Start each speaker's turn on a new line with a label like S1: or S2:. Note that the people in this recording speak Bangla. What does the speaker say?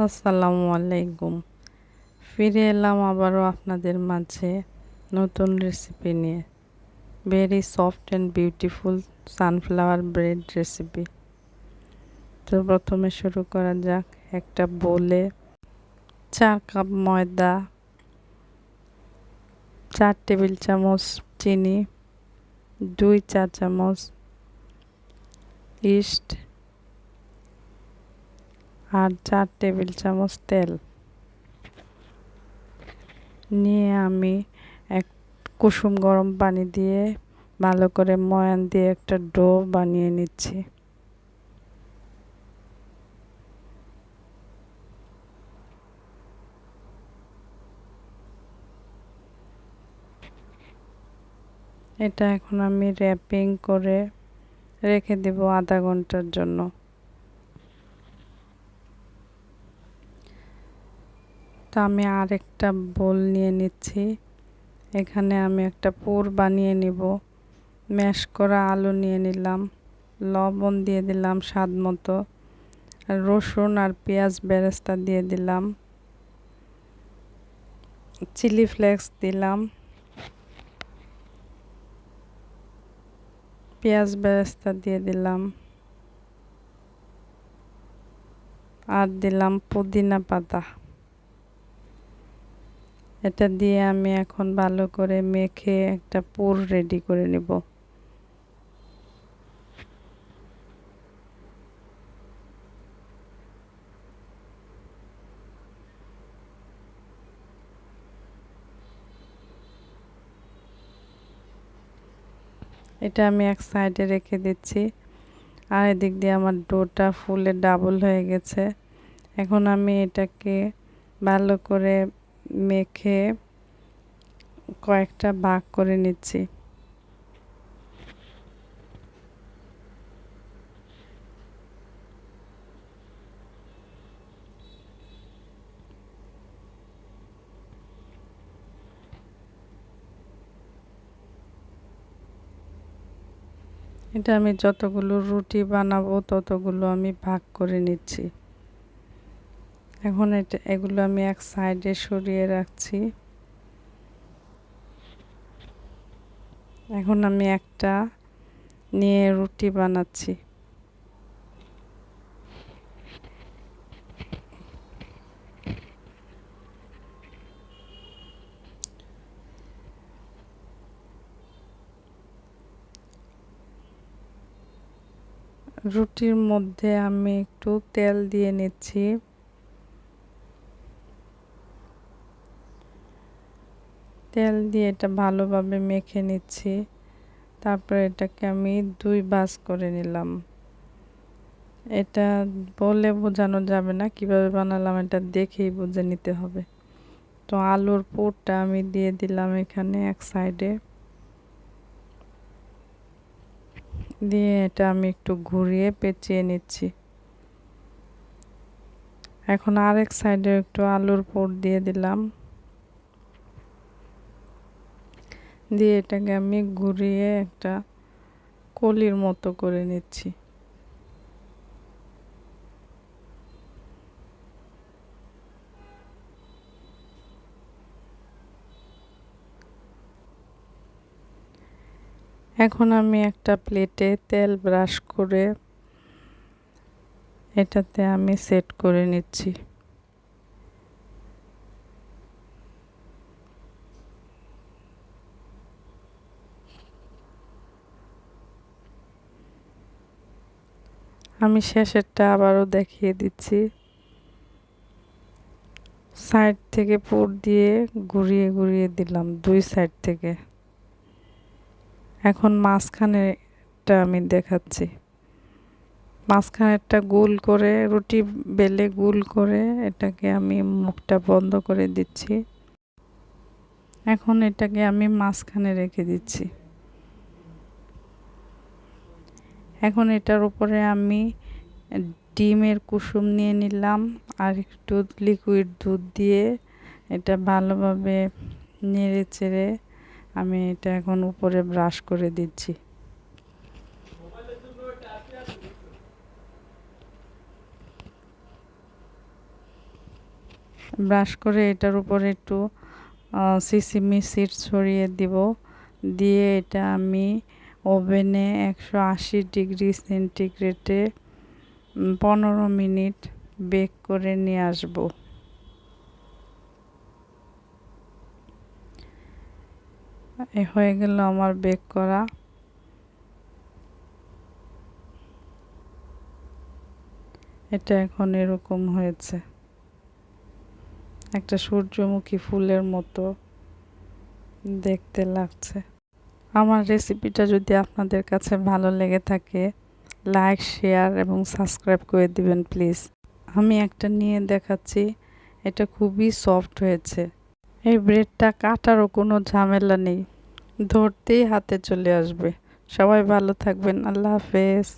S1: আসসালামু আলাইকুম। ফিরে এলাম আবারও আপনাদের মাঝে নতুন রেসিপি নিয়ে। Very soft and beautiful sunflower bread recipe তো প্রথমে শুরু করা যাক একটা বোলে চার কাপ ময়দা, চার টেবিল চামচ চিনি, দুই চা চামচ ইস্ট আর চার টেবিল চামচ তেল। নিয়ে আমি এক কুসুম গরম পানি দিয়ে ভালো করে ময়ান দিয়ে একটা ডো বানিয়ে নিচ্ছি। এটা এখন আমি র্যাপিং করে রেখে দেব আধা ঘণ্টার জন্য। তো আমি আরেকটা বোল নিয়ে নিচ্ছি। এখানে আমি একটা পুর বানিয়ে নিব। ম্যাশ করা আলু নিয়ে নিলাম। লবণ দিয়ে দিলাম স্বাদ মতো। রসুন আর পেঁয়াজ বেরেস্তা দিয়ে দিলাম। চিলি ফ্লেক্স দিলাম। পেঁয়াজ বেরেস্তা দিয়ে দিলাম। আর দিলাম পুদিনা পাতা। এটা দিয়ে আমি এখন ভালো করে মেখে একটা পুর রেডি করে নেব। এটা আমি এক সাইডে রেখে দিচ্ছি। আর এদিক দিয়ে আমার ডোটা ফুলে ডাবল হয়ে গেছে। এখন আমি এটাকে ভালো করে মেখে কয়েকটা ভাগ করে নিচ্ছি। এটা আমি যতগুলো রুটি বানাবো ততগুলো আমি ভাগ করে নিচ্ছি। এখন এটা, এগুলো আমি এক সাইডে সরিয়ে রাখছি। এখন আমি একটা নিয়ে রুটি বানাচ্ছি। রুটির মধ্যে আমি একটু তেল দিয়ে নিচ্ছি। তেল দিয়ে এটা ভালোভাবে মেখে নিচ্ছি। তারপর এটাকে আমি দুই বাস করে নিলাম। এটা বলে বোঝানো যাবে না, কীভাবে বানালাম এটা দেখেই বুঝে নিতে হবে। তো আলুর পুরটা আমি দিয়ে দিলাম এখানে এক সাইডে। দিয়ে এটা আমি একটু ঘুরিয়ে পেঁচিয়ে নিচ্ছি। এখন আরেক সাইডে একটু আলুর পুর দিয়ে দিলাম। দিয়ে এটাকে আমি ঘুরিয়ে একটা কলির মতো করে নিচ্ছি। এখন আমি একটা প্লেটে তেল ব্রাশ করে এটাতে আমি সেট করে নিচ্ছি। আমি শেষেরটা আবারও দেখিয়ে দিচ্ছি। সাইড থেকে পুর দিয়ে ঘুরিয়ে ঘুরিয়ে দিলাম দুই সাইড থেকে। এখন মাঝখানেটা আমি দেখাচ্ছি। মাঝখানেরটা গোল করে, রুটি বেলে গোল করে এটাকে আমি মুখটা বন্ধ করে দিচ্ছি। এখন এটাকে আমি মাঝখানে রেখে দিচ্ছি। এখন এটার উপরে আমি ডিমের কুসুম নিয়ে নিলাম আর একটু লিকুইড দুধ দিয়ে এটা ভালোভাবে নেড়ে চেড়ে আমি এটা এখন উপরে ব্রাশ করে দিচ্ছি। ব্রাশ করে এটার উপরে একটু সিসিমি সিড ছড়িয়ে দিব। দিয়ে এটা আমি ওভেনে একশো আশি ডিগ্রি সেন্টিগ্রেডে পনেরো মিনিট বেক করে নিয়ে আসব। হয়ে গেল আমার বেক করা। এটা এখন এরকম হয়েছে। একটা সূর্যমুখী ফুলের মতো দেখতে লাগছে। আমার রেসিপিটা যদি আপনাদের কাছে ভালো লেগে থাকে লাইক শেয়ার এবং সাবস্ক্রাইব করে দিবেন প্লিজ আমি একটা নিয়ে দেখাচ্ছি, এটা খুবই সফট হয়েছে। এই ব্রেডটা কাটারও কোনো ঝামেলা নেই, ধরতেই হাতে চলে আসবে। সবাই ভালো থাকবেন, আল্লাহ হাফেজ।